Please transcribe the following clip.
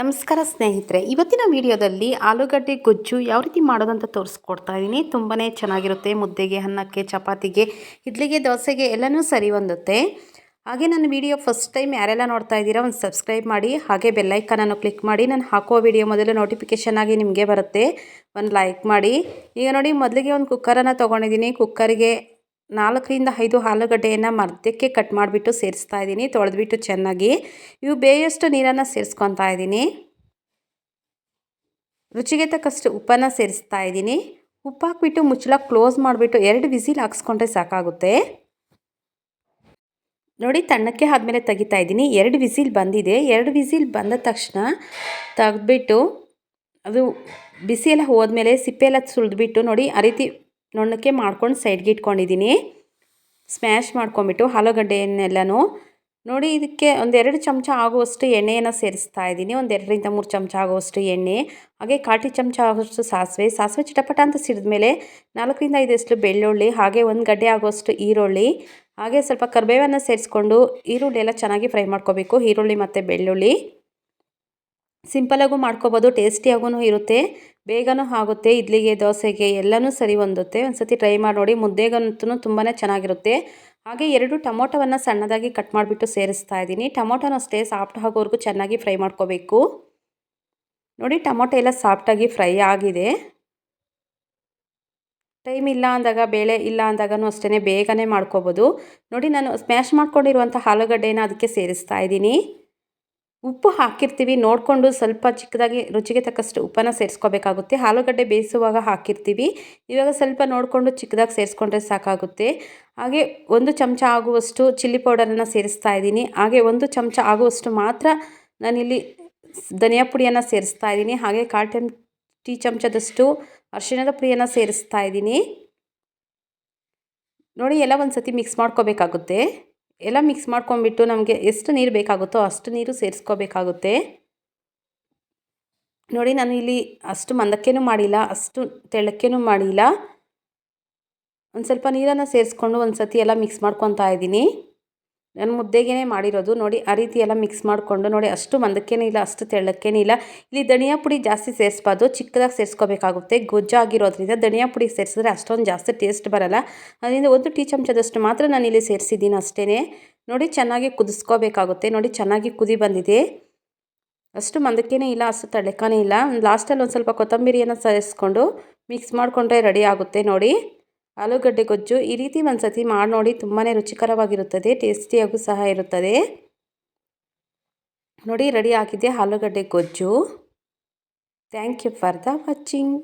ನಮಸ್ಕಾರ ಸ್ನೇಹಿತರೆ, ಇವತ್ತಿನ ವಿಡಿಯೋದಲ್ಲಿ ಆಲೂಗಡ್ಡೆ ಗೊಜ್ಜು ಯಾವ ರೀತಿ ಮಾಡೋದಂತ ತೋರಿಸ್ಕೊಡ್ತಾ ಇದ್ದೀನಿ. ತುಂಬಾ ಚೆನ್ನಾಗಿರುತ್ತೆ, ಮುದ್ದೆಗೆ, ಅನ್ನಕ್ಕೆ, ಚಪಾತಿಗೆ, ಇಡ್ಲಿಗೆ, ದೋಸೆಗೆ ಎಲ್ಲನೂ ಸರಿ ಹೊಂದುತ್ತೆ ಹಾಗೆ ನನ್ನ ವಿಡಿಯೋ ಫಸ್ಟ್ ಟೈಮ್ ಯಾರೆಲ್ಲ ನೋಡ್ತಾ ಇದ್ದೀರಾ, ಒಂದು ಸಬ್ಸ್ಕ್ರೈಬ್ ಮಾಡಿ, ಹಾಗೆ ಬೆಲ್ಲೈಕನನ್ನು ಕ್ಲಿಕ್ ಮಾಡಿ, ನಾನು ಹಾಕೋ ವಿಡಿಯೋ ಮೊದಲು ನೋಟಿಫಿಕೇಷನ್ ಆಗಿ ನಿಮಗೆ ಬರುತ್ತೆ. ಒಂದು ಲೈಕ್ ಮಾಡಿ. ಈಗ ನೋಡಿ, ಮೊದಲಿಗೆ ಒಂದು ಕುಕ್ಕರನ್ನು ತೊಗೊಂಡಿದ್ದೀನಿ. ಕುಕ್ಕರಿಗೆ ನಾಲ್ಕರಿಂದ ಐದು ಆಲೂಗಡ್ಡೆಯನ್ನು ಮಧ್ಯಕ್ಕೆ ಕಟ್ ಮಾಡಿಬಿಟ್ಟು ಸೇರಿಸ್ತಾ ಇದ್ದೀನಿ. ತೊಳೆದ್ಬಿಟ್ಟು ಚೆನ್ನಾಗಿ ಇವು ಬೇಯಷ್ಟು ನೀರನ್ನು ಸೇರಿಸ್ಕೊತಾ ಇದ್ದೀನಿ. ರುಚಿಗೆ ತಕ್ಕಷ್ಟು ಉಪ್ಪನ್ನು ಸೇರಿಸ್ತಾ ಇದ್ದೀನಿ. ಉಪ್ಪು ಹಾಕ್ಬಿಟ್ಟು ಮುಚ್ಚಳ ಕ್ಲೋಸ್ ಮಾಡಿಬಿಟ್ಟು ಎರಡು ವಿಸಿಲ್ ಹಾಕ್ಸ್ಕೊಂಡ್ರೆ ಸಾಕಾಗುತ್ತೆ. ನೋಡಿ ತಣ್ಣಕ್ಕೆ ಆದಮೇಲೆ ತೆಗಿತಾ ಇದ್ದೀನಿ. ಎರಡು ವಿಸಿಲ್ ಬಂದಿದೆ. ಎರಡು ವಿಸಿಲ್ ಬಂದ ತಕ್ಷಣ ತೆಗೆದ್ಬಿಟ್ಟು ಅದು ಬಿಸಿ ಎಲ್ಲ ಹೋದ್ಮೇಲೆ ಸಿಪ್ಪೆ ಎಲ್ಲ ಸುಲಿದ್ಬಿಟ್ಟು ನೋಡಿ ಆ ರೀತಿ ನುಣ್ಣಕ್ಕೆ ಮಾಡ್ಕೊಂಡು ಸೈಡ್ಗೆ ಇಟ್ಕೊಂಡಿದ್ದೀನಿ. ಸ್ಮ್ಯಾಶ್ ಮಾಡ್ಕೊಂಬಿಟ್ಟು ಆಲೂಗಡ್ಡೆಯನ್ನೆಲ್ಲನೂ ನೋಡಿ ಇದಕ್ಕೆ ಒಂದೆರಡು ಚಮಚ ಆಗುವಷ್ಟು ಎಣ್ಣೆಯನ್ನು ಸೇರಿಸ್ತಾ ಇದ್ದೀನಿ. ಒಂದೆರಡರಿಂದ ಮೂರು ಚಮಚ ಆಗುವಷ್ಟು ಎಣ್ಣೆ, ಹಾಗೆ ಕಾಟಿ ಚಮಚ ಆಗುವಷ್ಟು ಸಾಸಿವೆ. ಸಾಸಿವೆ ಚಿಟಪಟ ಅಂತ ಸಿಡಿದ ಮೇಲೆ ನಾಲ್ಕರಿಂದ ಐದಷ್ಟು ಬೆಳ್ಳುಳ್ಳಿ, ಹಾಗೆ ಒಂದು ಗಡ್ಡೆ ಆಗುವಷ್ಟು ಈರುಳ್ಳಿ, ಹಾಗೆ ಸ್ವಲ್ಪ ಕರಿಬೇವನ್ನು ಸೇರಿಸ್ಕೊಂಡು ಈರುಳ್ಳಿ ಎಲ್ಲ ಚೆನ್ನಾಗಿ ಫ್ರೈ ಮಾಡ್ಕೋಬೇಕು. ಈರುಳ್ಳಿ ಮತ್ತು ಬೆಳ್ಳುಳ್ಳಿ. ಸಿಂಪಲಾಗೂ ಮಾಡ್ಕೋಬೋದು ಟೇಸ್ಟಿಯಾಗೂ ಇರುತ್ತೆ, ಬೇಗನೂ ಆಗುತ್ತೆ, ಇಡ್ಲಿಗೆ, ದೋಸೆಗೆ, ಎಲ್ಲನೂ ಸರಿ ಹೊಂದುತ್ತೆ ಒಂದು ಸತಿ ಟ್ರೈ ಮಾಡಿ ನೋಡಿ, ಮುದ್ದೆಗಂತೂ ತುಂಬಾ ಚೆನ್ನಾಗಿರುತ್ತೆ. ಹಾಗೆ ಎರಡು ಟೊಮೊಟೊವನ್ನು ಸಣ್ಣದಾಗಿ ಕಟ್ ಮಾಡಿಬಿಟ್ಟು ಸೇರಿಸ್ತಾ ಇದ್ದೀನಿ. ಟೊಮೊಟೊನ ಅಷ್ಟೇ ಸಾಫ್ಟ್ ಆಗೋವರೆಗೂ ಚೆನ್ನಾಗಿ ಫ್ರೈ ಮಾಡ್ಕೋಬೇಕು. ನೋಡಿ, ಟೊಮೊಟೊ ಎಲ್ಲ ಸಾಫ್ಟಾಗಿ ಫ್ರೈ ಆಗಿದೆ. ಟೈಮ್ ಇಲ್ಲ ಅಂದಾಗ, ಬೇಳೆ ಇಲ್ಲ ಅಂದಾಗೂ ಅಷ್ಟೇ ಬೇಗನೆ ಮಾಡ್ಕೋಬೋದು. ನೋಡಿ, ನಾನು ಸ್ಮ್ಯಾಶ್ ಮಾಡ್ಕೊಂಡಿರುವಂಥ ಆಲೂಗಡ್ಡೆನ ಅದಕ್ಕೆ ಸೇರಿಸ್ತಾ ಇದ್ದೀನಿ. ಉಪ್ಪು ಹಾಕಿರ್ತೀವಿ, ನೋಡಿಕೊಂಡು ಸ್ವಲ್ಪ ಚಿಕ್ಕದಾಗಿ ರುಚಿಗೆ ತಕ್ಕಷ್ಟು ಉಪ್ಪನ್ನು ಸೇರಿಸ್ಕೋಬೇಕಾಗುತ್ತೆ. ಆಲೂಗಡ್ಡೆ ಬೇಯಿಸುವಾಗ ಹಾಕಿರ್ತೀವಿ. ಇವಾಗ ಸ್ವಲ್ಪ ನೋಡಿಕೊಂಡು ಚಿಕ್ಕದಾಗಿ ಸೇರಿಸ್ಕೊಂಡ್ರೆ ಸಾಕಾಗುತ್ತೆ. ಹಾಗೆ ಒಂದು ಚಮಚ ಆಗುವಷ್ಟು ಚಿಲ್ಲಿ ಪೌಡರನ್ನು ಸೇರಿಸ್ತಾ ಇದ್ದೀನಿ. ಹಾಗೆ ಒಂದು ಚಮಚ ಆಗುವಷ್ಟು ಮಾತ್ರ ನಾನಿಲ್ಲಿ ಧನಿಯಾ ಪುಡಿಯನ್ನು ಸೇರಿಸ್ತಾ ಇದ್ದೀನಿ. ಹಾಗೆ ಕಾಲು ಟೀ ಚಮಚದಷ್ಟು ಅರಿಶಿಣದ ಪುಡಿಯನ್ನು ಸೇರಿಸ್ತಾ ಇದ್ದೀನಿ. ನೋಡಿ, ಎಲ್ಲ ಒಂದು ಸತಿ ಮಿಕ್ಸ್ ಮಾಡ್ಕೋಬೇಕಾಗುತ್ತೆ. ಎಲ್ಲ ಮಿಕ್ಸ್ ಮಾಡ್ಕೊಂಬಿಟ್ಟು ನಮಗೆ ಎಷ್ಟು ನೀರು ಬೇಕಾಗುತ್ತೋ ಅಷ್ಟು ನೀರು ಸೇರಿಸ್ಕೋಬೇಕಾಗುತ್ತೆ. ನೋಡಿ, ನಾನು ಇಲ್ಲಿ ಅಷ್ಟು ಮಂದಕ್ಕೇನೂ ಮಾಡಿಲ್ಲ, ಅಷ್ಟು ತೆಳ್ಳಕ್ಕೇನೂ ಮಾಡಿಲ್ಲ. ಒಂದು ಸ್ವಲ್ಪ ನೀರನ್ನು ಸೇರಿಸ್ಕೊಂಡು ಒಂದು ಸತಿ ಎಲ್ಲ ಮಿಕ್ಸ್ ಮಾಡ್ಕೊತಾ ಇದ್ದೀನಿ. ನಾನು ಮುದ್ದೆಗೇ ಮಾಡಿರೋದು. ನೋಡಿ, ಆ ರೀತಿ ಎಲ್ಲ ಮಿಕ್ಸ್ ಮಾಡಿಕೊಂಡು ನೋಡಿ, ಅಷ್ಟು ಮಂದಕ್ಕೇನೆ ಇಲ್ಲ, ಅಷ್ಟು ತೆಳ್ಳಕ್ಕೇನೂ ಇಲ್ಲ. ಇಲ್ಲಿ ಧನಿಯಾ ಪುಡಿ ಜಾಸ್ತಿ ಸೇರಿಸ್ಬಾರ್ದು. ಚಿಕ್ಕದಾಗಿ ಸೇರಿಸ್ಕೋಬೇಕಾಗುತ್ತೆ. ಗೊಜ್ಜಾಗಿರೋದ್ರಿಂದ ಧನಿಯಾ ಪುಡಿ ಸೇರಿಸಿದ್ರೆ ಅಷ್ಟೊಂದು ಜಾಸ್ತಿ ಟೇಸ್ಟ್ ಬರಲ್ಲ. ಅದರಿಂದ ಒಂದು ಟೀ ಚಮಚದಷ್ಟು ಮಾತ್ರ ನಾನು ಇಲ್ಲಿ ಸೇರಿಸಿದ್ದೀನಿ ಅಷ್ಟೇ ನೋಡಿ, ಚೆನ್ನಾಗಿ ಕುದಿಸ್ಕೋಬೇಕಾಗುತ್ತೆ. ನೋಡಿ, ಚೆನ್ನಾಗಿ ಕುದಿ ಬಂದಿದೆ. ಅಷ್ಟು ಮಂದಕ್ಕೇನೇ ಇಲ್ಲ, ಅಷ್ಟು ತಳ್ಳೆಕಾನೇ ಇಲ್ಲ. ಲಾಸ್ಟಲ್ಲಿ ಒಂದು ಸ್ವಲ್ಪ ಕೊತ್ತಂಬರಿಯನ್ನು ಸೇರಿಸ್ಕೊಂಡು ಮಿಕ್ಸ್ ಮಾಡಿಕೊಂಡ್ರೆ ರೆಡಿ ಆಗುತ್ತೆ ನೋಡಿ. ಆಲೂಗಡ್ಡೆ ಗೊಜ್ಜು ಈ ರೀತಿ ಒಂದು ಸತಿ ಮಾಡಿ ನೋಡಿ ತುಂಬಾ ರುಚಿಕರವಾಗಿರುತ್ತದೆ, ಟೇಸ್ಟಿಯಾಗೂ ಸಹ ಇರುತ್ತದೆ. ನೋಡಿ, ರೆಡಿ ಆಗಿದೆ ಆಲೂಗಡ್ಡೆ ಗೊಜ್ಜು. Thank you for the watching